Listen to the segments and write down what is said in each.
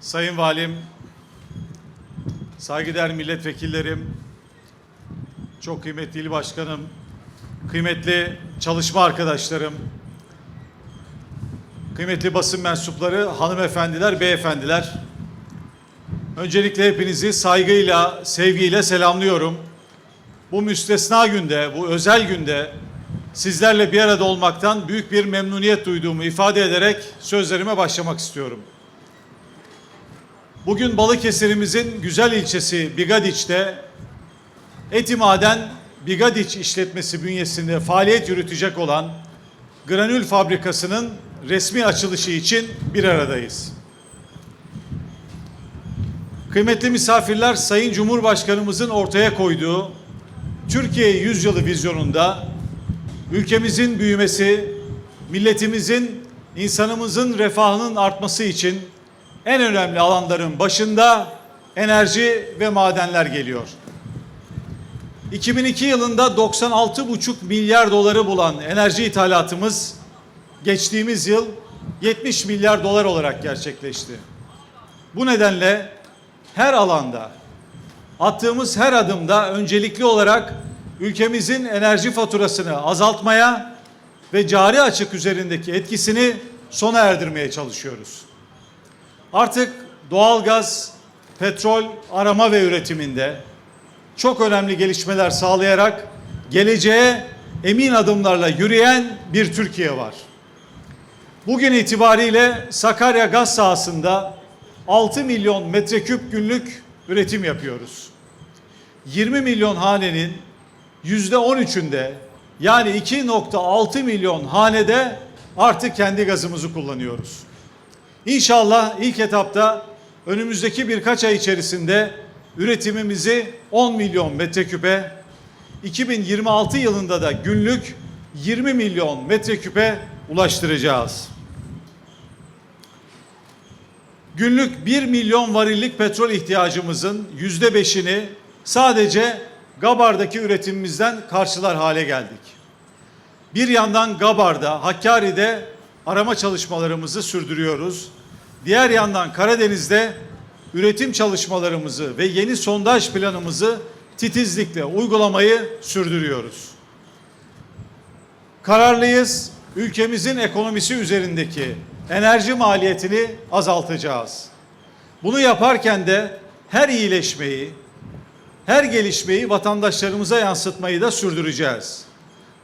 Sayın Valim, saygıdeğer milletvekillerim, çok kıymetli il başkanım, kıymetli çalışma arkadaşlarım, kıymetli basın mensupları, hanımefendiler, beyefendiler. Öncelikle hepinizi saygıyla, sevgiyle selamlıyorum. Bu müstesna günde, bu özel günde sizlerle bir arada olmaktan büyük bir memnuniyet duyduğumu ifade ederek sözlerime başlamak istiyorum. Bugün Balıkesir'imizin güzel ilçesi Bigadiç'te Etimaden Bigadiç işletmesi bünyesinde faaliyet yürütecek olan granül fabrikasının resmi açılışı için bir aradayız. Kıymetli misafirler, Sayın Cumhurbaşkanımızın ortaya koyduğu Türkiye Yüzyılı vizyonunda ülkemizin büyümesi, milletimizin, insanımızın refahının artması için en önemli alanların başında enerji ve madenler geliyor. 2002 yılında 96,5 milyar doları bulan enerji ithalatımız geçtiğimiz yıl 70 milyar dolar olarak gerçekleşti. Bu nedenle her alanda attığımız her adımda öncelikli olarak ülkemizin enerji faturasını azaltmaya ve cari açık üzerindeki etkisini sona erdirmeye çalışıyoruz. Artık doğalgaz, petrol arama ve üretiminde çok önemli gelişmeler sağlayarak geleceğe emin adımlarla yürüyen bir Türkiye var. Bugün itibariyle Sakarya gaz sahasında 6 milyon metreküp günlük üretim yapıyoruz. 20 milyon hanenin yüzde 13'ünde yani 2.6 milyon hanede artık kendi gazımızı kullanıyoruz. İnşallah ilk etapta önümüzdeki birkaç ay içerisinde üretimimizi 10 milyon metreküpe, 2026 yılında da günlük 20 milyon metreküpe ulaştıracağız. Günlük 1 milyon varillik petrol ihtiyacımızın yüzde beşini sadece Gabar'daki üretimimizden karşılar hale geldik. Bir yandan Gabar'da, Hakkari'de arama çalışmalarımızı sürdürüyoruz. Diğer yandan Karadeniz'de üretim çalışmalarımızı ve yeni sondaj planımızı titizlikle uygulamayı sürdürüyoruz. Kararlıyız. Ülkemizin ekonomisi üzerindeki enerji maliyetini azaltacağız. Bunu yaparken de her iyileşmeyi, her gelişmeyi vatandaşlarımıza yansıtmayı da sürdüreceğiz.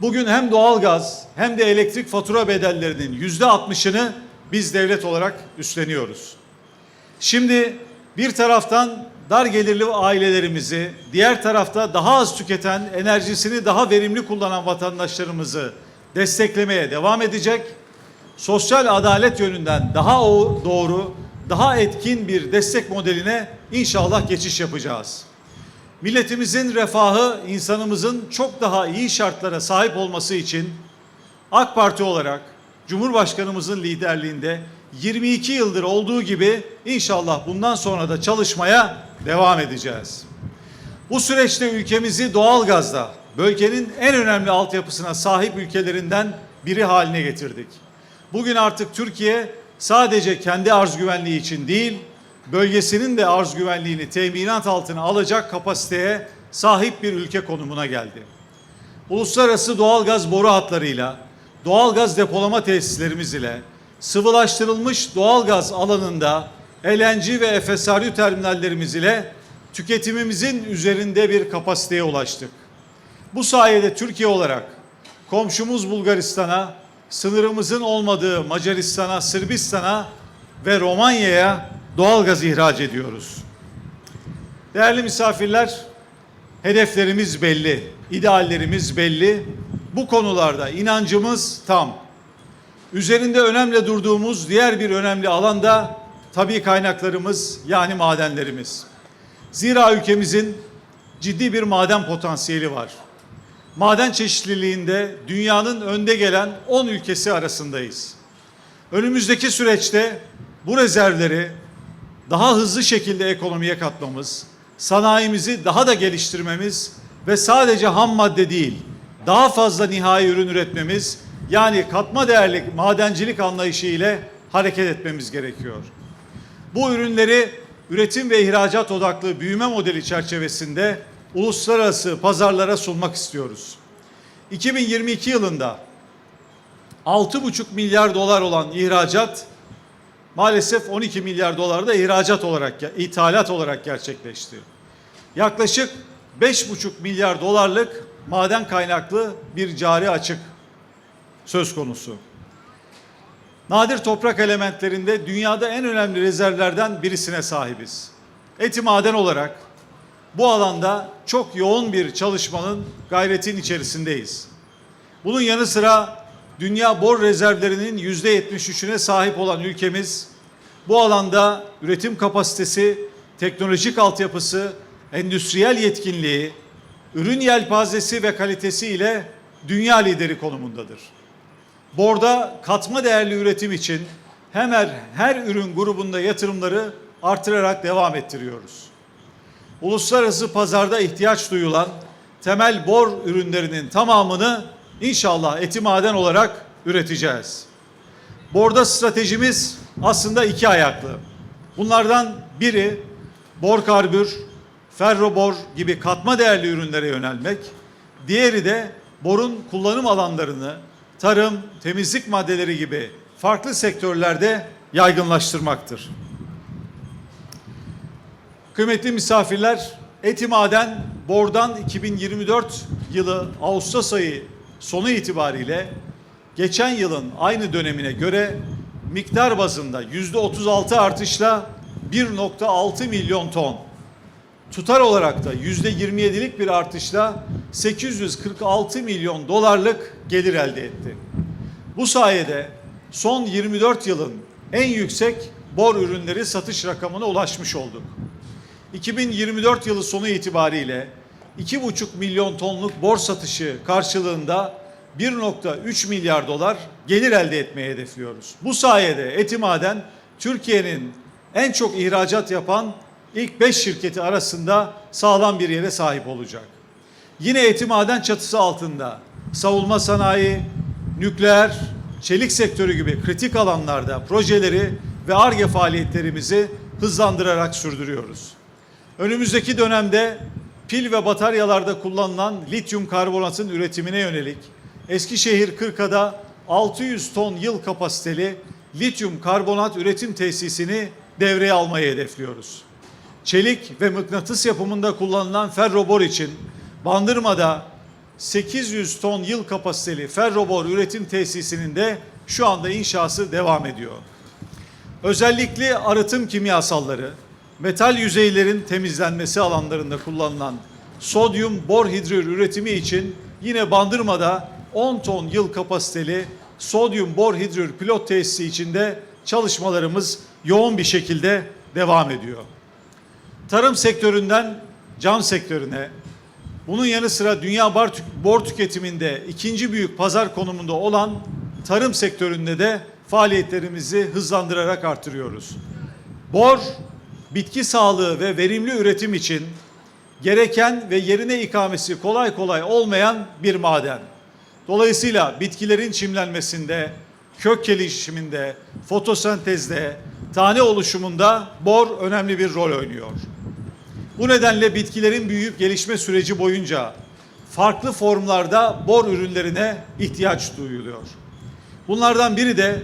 Bugün hem doğalgaz hem de elektrik fatura bedellerinin yüzde altmışını biz devlet olarak üstleniyoruz. Şimdi bir taraftan dar gelirli ailelerimizi, diğer tarafta daha az tüketen, enerjisini daha verimli kullanan vatandaşlarımızı desteklemeye devam edecek. Sosyal adalet yönünden daha doğru, daha etkin bir destek modeline inşallah geçiş yapacağız. Milletimizin refahı, insanımızın çok daha iyi şartlara sahip olması için AK Parti olarak Cumhurbaşkanımızın liderliğinde 22 yıldır olduğu gibi inşallah bundan sonra da çalışmaya devam edeceğiz. Bu süreçte ülkemizi doğalgazda bölgenin en önemli altyapısına sahip ülkelerinden biri haline getirdik. Bugün artık Türkiye sadece kendi arz güvenliği için değil, bölgesinin de arz güvenliğini teminat altına alacak kapasiteye sahip bir ülke konumuna geldi. Uluslararası doğalgaz boru hatlarıyla, doğalgaz depolama tesislerimiz ile sıvılaştırılmış doğalgaz alanında LNG ve FSRU terminallerimiz ile tüketimimizin üzerinde bir kapasiteye ulaştık. Bu sayede Türkiye olarak komşumuz Bulgaristan'a, sınırımızın olmadığı Macaristan'a, Sırbistan'a ve Romanya'ya doğalgaz ihraç ediyoruz. Değerli misafirler, hedeflerimiz belli, ideallerimiz belli. Bu konularda inancımız tam. Üzerinde önemli durduğumuz diğer bir önemli alanda tabii kaynaklarımız yani madenlerimiz. Zira ülkemizin ciddi bir maden potansiyeli var. Maden çeşitliliğinde dünyanın önde gelen 10 ülkesi arasındayız. Önümüzdeki süreçte bu rezervleri daha hızlı şekilde ekonomiye katmamız, sanayimizi daha da geliştirmemiz ve sadece ham madde değil, daha fazla nihai ürün üretmemiz, yani katma değerli madencilik anlayışı ile hareket etmemiz gerekiyor. Bu ürünleri üretim ve ihracat odaklı büyüme modeli çerçevesinde uluslararası pazarlara sunmak istiyoruz. 2022 yılında 6,5 milyar dolar olan ihracat maalesef 12 milyar dolar da ihracat olarak, ithalat olarak gerçekleşti. Yaklaşık 5,5 milyar dolarlık maden kaynaklı bir cari açık söz konusu. Nadir toprak elementlerinde dünyada en önemli rezervlerden birisine sahibiz. Eti maden olarak bu alanda çok yoğun bir çalışmanın gayretin içerisindeyiz. Bunun yanı sıra dünya bor rezervlerinin yüzde 73'üne sahip olan ülkemiz bu alanda üretim kapasitesi, teknolojik altyapısı, endüstriyel yetkinliği, ürün yelpazesi ve kalitesi ile dünya lideri konumundadır. Borda katma değerli üretim için hemen her ürün grubunda yatırımları artırarak devam ettiriyoruz. Uluslararası pazarda ihtiyaç duyulan temel bor ürünlerinin tamamını inşallah eti maden olarak üreteceğiz. Borda stratejimiz aslında iki ayaklı. Bunlardan biri bor karbür, ferrobor gibi katma değerli ürünlere yönelmek. Diğeri de borun kullanım alanlarını tarım, temizlik maddeleri gibi farklı sektörlerde yaygınlaştırmaktır. Kıymetli misafirler, Eti Maden Bor'dan 2024 yılı Ağustos ayı sonu itibariyle geçen yılın aynı dönemine göre miktar bazında yüzde 36 artışla 1.6 milyon ton, tutar olarak da yüzde 27'lik bir artışla 846 milyon dolarlık gelir elde etti. Bu sayede son 24 yılın en yüksek bor ürünleri satış rakamına ulaşmış olduk. 2024 yılı sonu itibariyle 2,5 milyon tonluk bor satışı karşılığında 1.3 milyar dolar gelir elde etmeyi hedefliyoruz. Bu sayede Etimaden Türkiye'nin en çok ihracat yapan ilk 5 şirketi arasında sağlam bir yere sahip olacak. Yine Etimaden çatısı altında savunma sanayi, nükleer, çelik sektörü gibi kritik alanlarda projeleri ve ARGE faaliyetlerimizi hızlandırarak sürdürüyoruz. Önümüzdeki dönemde pil ve bataryalarda kullanılan lityum karbonatın üretimine yönelik Eskişehir Kırka'da 600 ton yıl kapasiteli lityum karbonat üretim tesisini devreye almayı hedefliyoruz. Çelik ve mıknatıs yapımında kullanılan ferrobor için Bandırma'da 800 ton yıl kapasiteli ferrobor üretim tesisinin de şu anda inşası devam ediyor. Özellikle arıtım kimyasalları, metal yüzeylerin temizlenmesi alanlarında kullanılan sodyum bor hidrür üretimi için yine Bandırma'da 10 ton yıl kapasiteli sodyum bor hidrür pilot tesisi içinde çalışmalarımız yoğun bir şekilde devam ediyor. Tarım sektöründen cam sektörüne, bunun yanı sıra dünya bar, bor tüketiminde ikinci büyük pazar konumunda olan tarım sektöründe de faaliyetlerimizi hızlandırarak artırıyoruz. Bor, bitki sağlığı ve verimli üretim için gereken ve yerine ikamesi kolay kolay olmayan bir maden. Dolayısıyla bitkilerin çimlenmesinde, kök gelişiminde, fotosentezde, tane oluşumunda bor önemli bir rol oynuyor. Bu nedenle bitkilerin büyüyüp gelişme süreci boyunca farklı formlarda bor ürünlerine ihtiyaç duyuluyor. Bunlardan biri de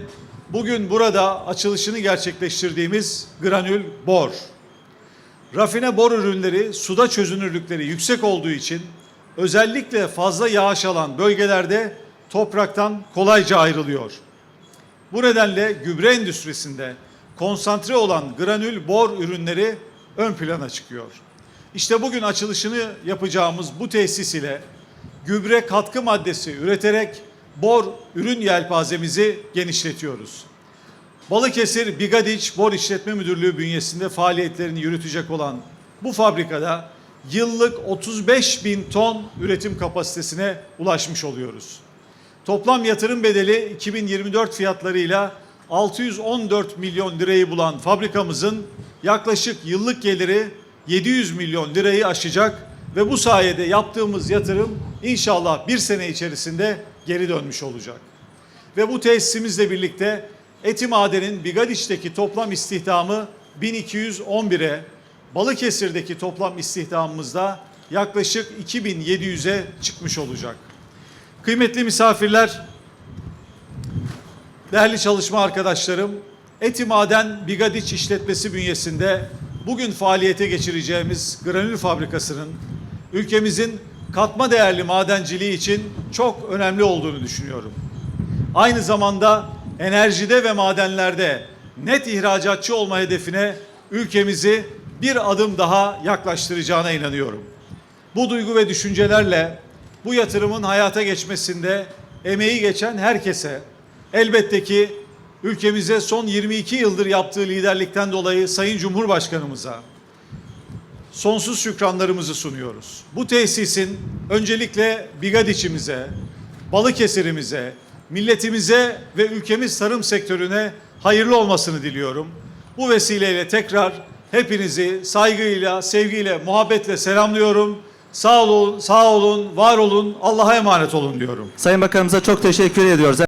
bugün burada açılışını gerçekleştirdiğimiz granül bor. Rafine bor ürünleri suda çözünürlükleri yüksek olduğu için özellikle fazla yağış alan bölgelerde topraktan kolayca ayrılıyor. Bu nedenle gübre endüstrisinde konsantre olan granül bor ürünleri ön plana çıkıyor. İşte bugün açılışını yapacağımız bu tesis ile gübre katkı maddesi üreterek bor ürün yelpazemizi genişletiyoruz. Balıkesir Bigadiç Bor İşletme Müdürlüğü bünyesinde faaliyetlerini yürütecek olan bu fabrikada yıllık 35 bin ton üretim kapasitesine ulaşmış oluyoruz. Toplam yatırım bedeli 2024 fiyatlarıyla 614 milyon lirayı bulan fabrikamızın yaklaşık yıllık geliri 700 milyon lirayı aşacak ve bu sayede yaptığımız yatırım inşallah bir sene içerisinde geri dönmüş olacak. Ve bu tesisimizle birlikte Eti Maden'in Bigadiç'teki toplam istihdamı 1211'e, Balıkesir'deki toplam istihdamımızda yaklaşık 2700'e çıkmış olacak. Kıymetli misafirler, değerli çalışma arkadaşlarım, Eti Maden Bigadiç işletmesi bünyesinde bugün faaliyete geçireceğimiz granül fabrikasının ülkemizin katma değerli madenciliği için çok önemli olduğunu düşünüyorum. Aynı zamanda enerjide ve madenlerde net ihracatçı olma hedefine ülkemizi bir adım daha yaklaştıracağına inanıyorum. Bu duygu ve düşüncelerle bu yatırımın hayata geçmesinde emeği geçen herkese elbette ki ülkemize son 22 yıldır yaptığı liderlikten dolayı Sayın Cumhurbaşkanımıza sonsuz şükranlarımızı sunuyoruz. Bu tesisin öncelikle Bigadiç'imize, Balıkesir'imize, milletimize ve ülkemiz tarım sektörüne hayırlı olmasını diliyorum. Bu vesileyle tekrar hepinizi saygıyla, sevgiyle, muhabbetle selamlıyorum. Sağ olun, sağ olun, var olun, Allah'a emanet olun diyorum. Sayın Bakanımıza çok teşekkür ediyoruz.